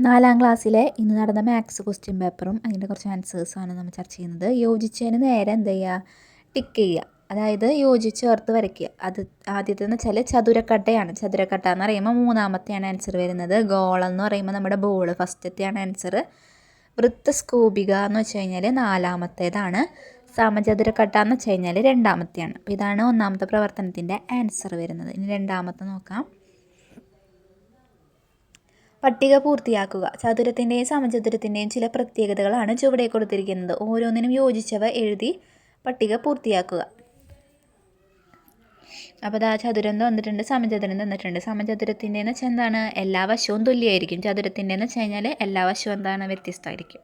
നാലാം ക്ലാസ്സിലെ ഇന്ന് നടന്ന മാത്സ് ക്വസ്റ്റ്യൻ പേപ്പറും അതിന്റെ കുറച്ച് ആൻസേഴ്സാണ് നമ്മൾ ചർച്ച ചെയ്യുന്നത്. യോജിച്ചതിന് നേരെ എന്ത് ചെയ്യുക? ടിക്ക് ചെയ്യുക. അതായത് യോജിച്ച് ചേർത്ത് വരയ്ക്കുക. അത് ആദ്യത്തെ എന്ന് വെച്ചാൽ ചതുരക്കട്ടയാണ്. ചതുരക്കട്ട എന്ന് പറയുമ്പോൾ മൂന്നാമത്തെയാണ് ആൻസർ വരുന്നത്. ഗോളം എന്ന് പറയുമ്പോൾ നമ്മുടെ ബോൾ ഫസ്റ്റത്തെയാണ് ആൻസർ വൃത്ത വൃത്തസ്കൂപിക എന്ന് വെച്ച് കഴിഞ്ഞാൽ നാലാമത്തേതാണ്. സമചതുരക്കട്ട എന്ന് വെച്ച് കഴിഞ്ഞാൽ രണ്ടാമത്തെയാണ്. അപ്പോൾ ഇതാണ് ഒന്നാമത്തെ പ്രവർത്തനത്തിന്റെ ആൻസർ വരുന്നത്. ഇനി രണ്ടാമത്തെ നോക്കാം. പട്ടിക പൂർത്തിയാക്കുക. ചതുരത്തിന്റെയും സമചതുരത്തിന്റെയും ചില പ്രത്യേകതകളാണ് ചുവടെ കൊടുത്തിരിക്കുന്നത്. ഓരോന്നിനും യോജിച്ചവ എഴുതി പട്ടിക പൂർത്തിയാക്കുക. അപ്പോൾ ആ ചതുരം തന്നിട്ടുണ്ട് സമചതുരം തന്നിട്ടുണ്ട്. സമചതുരത്തിന്റെ എന്ന് വെച്ചാൽ എന്താണ്? എല്ലാ വശവും തുല്യമായിരിക്കും. ചതുരത്തിന്റെ എന്ന് വെച്ച് കഴിഞ്ഞാൽ എല്ലാ വശവും എന്താണ്? വ്യത്യസ്തമായിരിക്കും.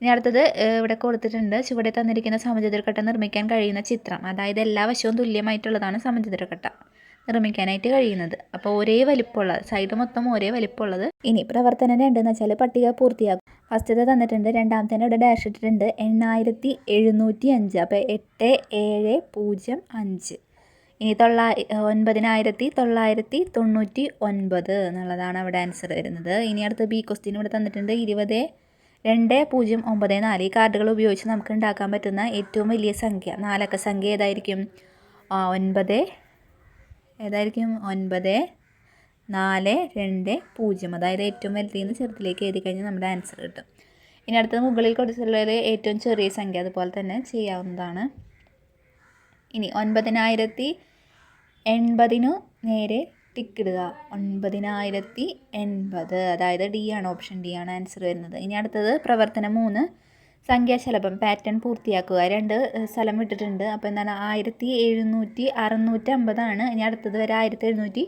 ഇനി അടുത്തത് ഇവിടെ കൊടുത്തിട്ടുണ്ട് ചുവടെ തന്നിരിക്കുന്ന സമചതുരക്കട്ട നിർമ്മിക്കാൻ കഴിയുന്ന ചിത്രം. അതായത് എല്ലാ വശവും തുല്യമായിട്ടുള്ളതാണ് സമചതുരക്കട്ട നിർമ്മിക്കാനായിട്ട് കഴിയുന്നത്. അപ്പോൾ ഒരേ വലിപ്പമുള്ള സൈഡ് മൊത്തം ഒരേ വലിപ്പമുള്ളത് ഇനി പ്രവർത്തനം രണ്ടെന്ന് വെച്ചാൽ പട്ടിക പൂർത്തിയാക്കും. ഫസ്റ്റത്തെ തന്നിട്ടുണ്ട് രണ്ടാമത്തെ ഇവിടെ ഡാഷ് ഇട്ടിട്ടുണ്ട്. എണ്ണായിരത്തി എഴുന്നൂറ്റി അഞ്ച്. അപ്പോൾ എട്ട് ഏഴ് പൂജ്യം അഞ്ച്. ഇനി തൊള്ളാ ഒൻപതിനായിരത്തി തൊള്ളായിരത്തി തൊണ്ണൂറ്റി ഒൻപത് എന്നുള്ളതാണ് അവിടെ ആൻസർ വരുന്നത്. ഇനി അടുത്ത ബി ക്വസ്റ്റ്യൻ ഇവിടെ തന്നിട്ടുണ്ട്. ഇരുപത് രണ്ട് പൂജ്യം ഒമ്പത് നാല്. ഈ കാർഡുകൾ ഉപയോഗിച്ച് നമുക്ക് ഉണ്ടാക്കാൻ പറ്റുന്ന ഏറ്റവും വലിയ സംഖ്യ നാലക്ക സംഖ്യ ഏതായിരിക്കും? ഒൻപത് ഏതായിരിക്കും? ഒൻപത് നാല് രണ്ട് പൂജ്യം. അതായത് ഏറ്റവും വലുതിൽ ചെറുതിലേക്ക് എഴുതി കഴിഞ്ഞാൽ നമ്മുടെ ആൻസർ കിട്ടും. ഇനി അടുത്തത് മുകളിൽ കൊടുത്തിട്ടുള്ളത് ഏറ്റവും ചെറിയ സംഖ്യ അതുപോലെ തന്നെ ചെയ്യാവുന്നതാണ്. ഇനി ഒൻപതിനായിരത്തി എൺപതിനു നേരെ ടിക്ക് ഇടുക. ഒൻപതിനായിരത്തി എൺപത്. അതായത് ഡി ആണ് ഓപ്ഷൻ ഡി ആണ് ആൻസർ വരുന്നത്. ഇനി അടുത്തത് പ്രവർത്തനം മൂന്ന്. സംഖ്യാശലഭം പാറ്റേൺ പൂർത്തിയാക്കുക. രണ്ട് സ്ഥലം വിട്ടിട്ടുണ്ട് അപ്പോൾ എന്താണ്? ആയിരത്തി എഴുന്നൂറ്റി അറുന്നൂറ്റമ്പതാണ്. ഇനി അടുത്തത് വരെ ആയിരത്തി എഴുന്നൂറ്റി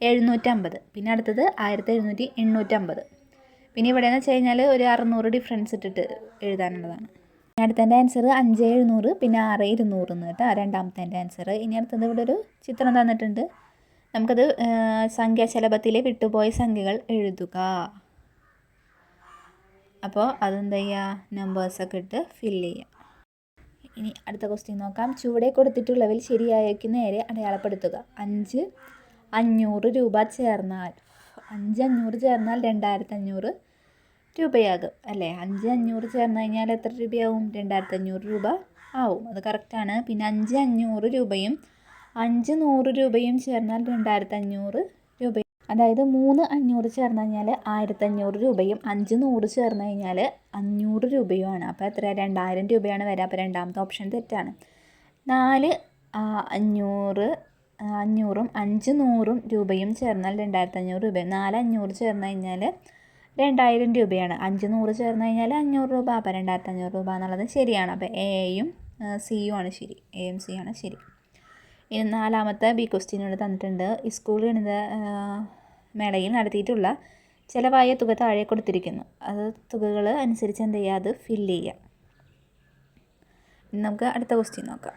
എഴുന്നൂറ്റമ്പത്. പിന്നെ അടുത്തത് ആയിരത്തി എഴുന്നൂറ്റി എണ്ണൂറ്റമ്പത്. പിന്നെ ഇവിടെ എന്ന് വെച്ച് കഴിഞ്ഞാൽ ഒരു അറുന്നൂറ് ഡിഫറൻസ് ഇട്ടിട്ട് എഴുതാനുള്ളതാണ്. ഇനി അടുത്തതിന്റെ ആൻസർ അഞ്ച് എഴുന്നൂറ് പിന്നെ ആറ് ഇരുന്നൂറ് എന്ന് കേട്ടോ രണ്ടാമത്തെ ആൻസർ ഇനി അടുത്തത് ഇവിടെ ഒരു ചിത്രം തന്നിട്ടുണ്ട്. നമുക്കത് സംഖ്യാശലഭത്തിലെ വിട്ടുപോയ സംഖ്യകൾ എഴുതുക. അപ്പോൾ അതെന്താ ചെയ്യുക നമ്പേഴ്സൊക്കെ ഇട്ട് ഫില്ല് ചെയ്യുക ഇനി അടുത്ത ക്വസ്റ്റ്യൻ നോക്കാം. ചുവടെ കൊടുത്തിട്ടുള്ളവയിൽ ശരിയായേക്ക് നേരെ അടയാളപ്പെടുത്തുക? അഞ്ച് അഞ്ഞൂറ് രൂപ ചേർന്നാൽ. അഞ്ച് അഞ്ഞൂറ് ചേർന്നാൽ രണ്ടായിരത്തി അഞ്ഞൂറ് രൂപയാകും അല്ലേ? അഞ്ച് അഞ്ഞൂറ് ചേർന്ന് കഴിഞ്ഞാൽ എത്ര രൂപയാവും? രണ്ടായിരത്തി അഞ്ഞൂറ് രൂപ ആവും. അത് കറക്റ്റാണ് പിന്നെ അഞ്ച് അഞ്ഞൂറ് രൂപയും അഞ്ച് നൂറ് രൂപയും ചേർന്നാൽ രണ്ടായിരത്തി അഞ്ഞൂറ് അതായത് മൂന്ന് അഞ്ഞൂറ് ചേർന്ന് കഴിഞ്ഞാൽ ആയിരത്തി അഞ്ഞൂറ് രൂപയും അഞ്ച് നൂറ് ചേർന്ന് കഴിഞ്ഞാൽ അഞ്ഞൂറ് രൂപയുമാണ്. അപ്പോൾ എത്ര രണ്ടായിരം രൂപയാണ് വരിക. അപ്പോൾ രണ്ടാമത്തെ ഓപ്ഷൻ തെറ്റാണ്. നാല് അഞ്ഞൂറ് അഞ്ഞൂറും അഞ്ച് നൂറും രൂപയും ചേർന്നാൽ രണ്ടായിരത്തി അഞ്ഞൂറ് രൂപയും. നാല് അഞ്ഞൂറ് ചേർന്ന് കഴിഞ്ഞാൽ രണ്ടായിരം രൂപയാണ്. അഞ്ച് നൂറ് ചേർന്ന് കഴിഞ്ഞാൽ അഞ്ഞൂറ് രൂപ. അപ്പോൾ രണ്ടായിരത്തി അഞ്ഞൂറ് രൂപ എന്നുള്ളത് ശരിയാണ്. അപ്പോൾ എയും സിയും ആണ് ശരി. എയും സി ആണ് ശരി. ഇനി നാലാമത്തെ ബി ക്വസ്റ്റ്യൻ ഇവിടെ തന്നിട്ടുണ്ട്. സ്കൂൾ ഗണിത മേളയിൽ നടത്തിയിട്ടുള്ള ചിലവായ തുക താഴെ കൊടുത്തിരിക്കുന്നു. അത് തുകകൾ അനുസരിച്ച് എന്ത് ചെയ്യുക അത് ഫില്ല് ചെയ്യുക നമുക്ക് അടുത്ത ക്വസ്റ്റ്യൻ നോക്കാം.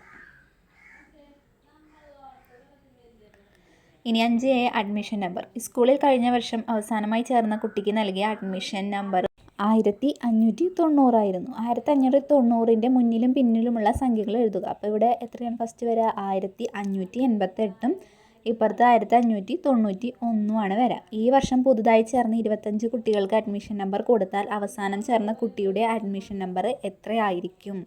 ഇനി അഞ്ച് എ അഡ്മിഷൻ നമ്പർ സ്കൂളിൽ കഴിഞ്ഞ വർഷം അവസാനമായി ചേർന്ന കുട്ടിക്ക് നൽകിയ അഡ്മിഷൻ നമ്പർ ആയിരത്തി അഞ്ഞൂറ്റി തൊണ്ണൂറായിരുന്നു ആയിരത്തി അഞ്ഞൂറ്റി തൊണ്ണൂറിന്റെ മുന്നിലും പിന്നിലുമുള്ള സംഖ്യകൾ എഴുതുക. അപ്പോൾ ഇവിടെ എത്രയാണ്? ഫസ്റ്റ് വരിക. ആയിരത്തി അഞ്ഞൂറ്റി എൺപത്തെട്ടും ഇപ്പുറത്ത് ആയിരത്തി അഞ്ഞൂറ്റി തൊണ്ണൂറ്റി ഒന്നുമാണ് വരിക ഈ വർഷം പുതുതായി ചേർന്ന ഇരുപത്തഞ്ച് കുട്ടികൾക്ക് അഡ്മിഷൻ നമ്പർ കൊടുത്താൽ അവസാനം ചേർന്ന കുട്ടിയുടെ അഡ്മിഷൻ നമ്പർ എത്രയായിരിക്കും?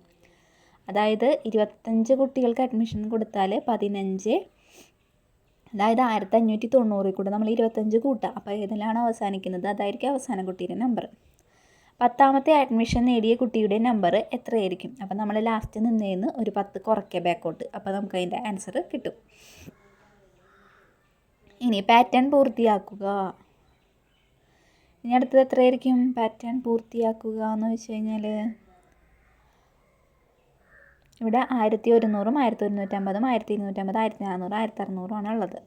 അതായത് ഇരുപത്തഞ്ച് കുട്ടികൾക്ക് അഡ്മിഷൻ കൊടുത്താൽ പതിനഞ്ച് അതായത് ആയിരത്തി അഞ്ഞൂറ്റി തൊണ്ണൂറിൽ കൂടെ നമ്മൾ ഇരുപത്തഞ്ച് കൂട്ടുക അപ്പോൾ ഏതിലാണ് അവസാനിക്കുന്നത്? അതായിരിക്കും അവസാന കുട്ടിയുടെ നമ്പർ പത്താമത്തെ അഡ്മിഷൻ നേടിയ കുട്ടിയുടെ നമ്പർ എത്രയായിരിക്കും? അപ്പോൾ നമ്മൾ ലാസ്റ്റ് നിന്നേന്ന് ഒരു പത്ത് കുറയ്ക്കുക ബാക്കോട്ട് അപ്പോൾ നമുക്ക് അതിന്റെ ആൻസർ കിട്ടും. ഇനി പാറ്റേൺ പൂർത്തിയാക്കുക. ഇനി അടുത്തത് എത്രയായിരിക്കും? പാറ്റേൺ പൂർത്തിയാക്കുക എന്ന് വെച്ച് കഴിഞ്ഞാൽ ഇവിടെ ആയിരത്തി ഒരുന്നൂറും ആയിരത്തി ഒരുന്നൂറ്റമ്പതും ആയിരത്തി ഇരുന്നൂറ്റമ്പത് ആയിരത്തി നാനൂറ് ആയിരത്തി അറുന്നൂറും ഉള്ളത്.